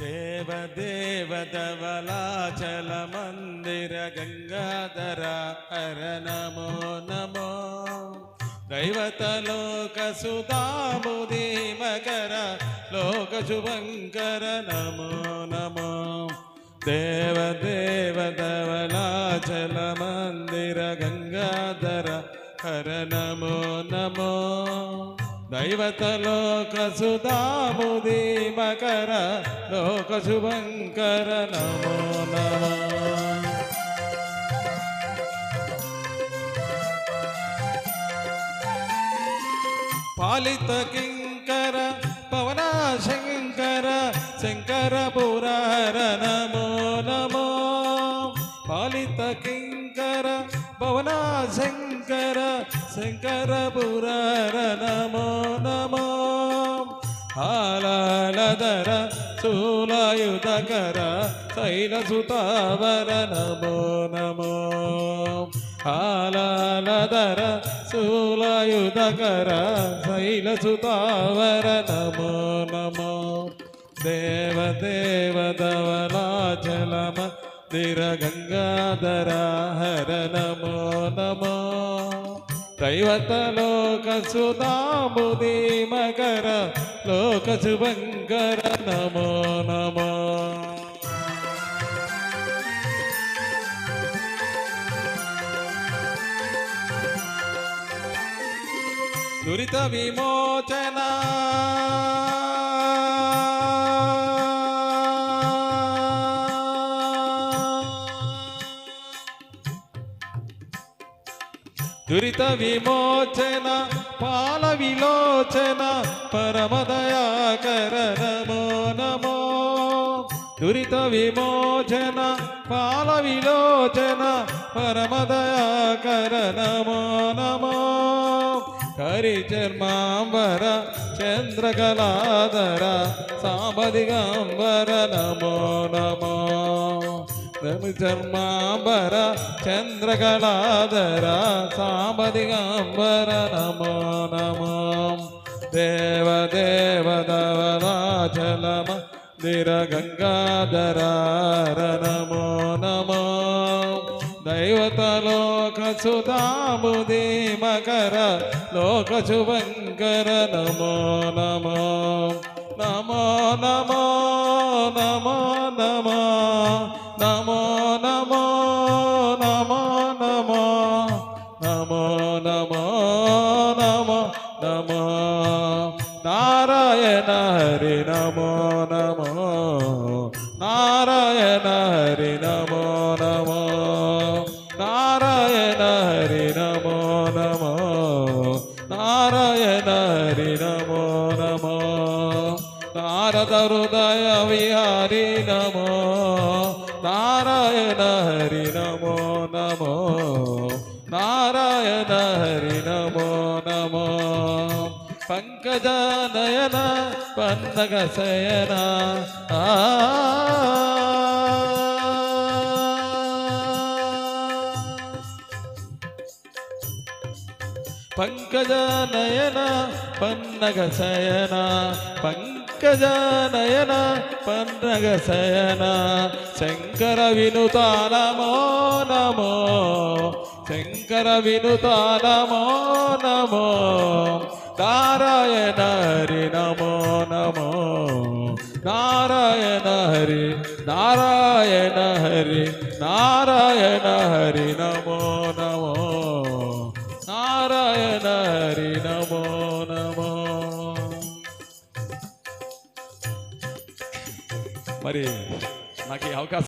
देवदेवधवलाचलमन्दिर गङ्गाधर हर नमो नमो दैवतलोकसुतामुदी मकर लोकशुभङ्कर नमो नमो देवदेवधवलाचलमन्दिर गङ्गाधर हर नमो नमो दैवतलोकसुधामुदे मकर लोकशुभङ्कर नमो नमः पालित किङ्कर पवनाशङ्कर शङ्करपुरहर नमो नमो पालित किङ्कर पवनाशङ्कर शङ्करपुरहर नमो హాలాలధర శూలాయుధకర శైలసుతావర నమో నమో. హాలాలధర శూలాయుధకర శైలసుతావర నమో నమో. దేవదేవదవలాచలమ దిర గంగాధర హర నమో నమో. दैवतलोकसुताबुदि मकर लोकशुभङ्कर नमो नमः दुरितविमोचना దురిత విమోచన పాల విలోచన పరమదయాకర నమో నమో. దురిత విమోచన పాల విలోచన పరమదయాకర నమో నమో. కరి చర్మాంబర చంద్రకళాధర సాంబదిగాంబర నమో నమో. రవిచర్మాంబర చంద్రకళాధర సాంబదిగాంబర నమో నమో. దేవదేవదవరాచలమ నిరగంగాధర నమో నమో. दैवतलोकसुतामुदे मकर लोकशुभङ्कर नमो नमो नमो नमो नमो नमः నారాయణ హరి నమో నమో నారాయణ హరి నమో నమో నారాయణ హరి నమో నమో నారాయణ హరి నమో నమో నారద హృదయ విహారి నమో నారాయణ హరి నమో నమో నారాయణ హరి నమో నమో గజానయన పందగ శయన. పంకజానయన పన్నగ శయన. పంకజానయన పన్నగ శయన. శంకర వినుతానమో నమో. శంకర వినుతానమో నారాయణ హరి నారాయణ హరి నారాయణ హరి నమో నమో. నారాయణ హరి నమో నమో. మరి నాకు ఈ అవకాశం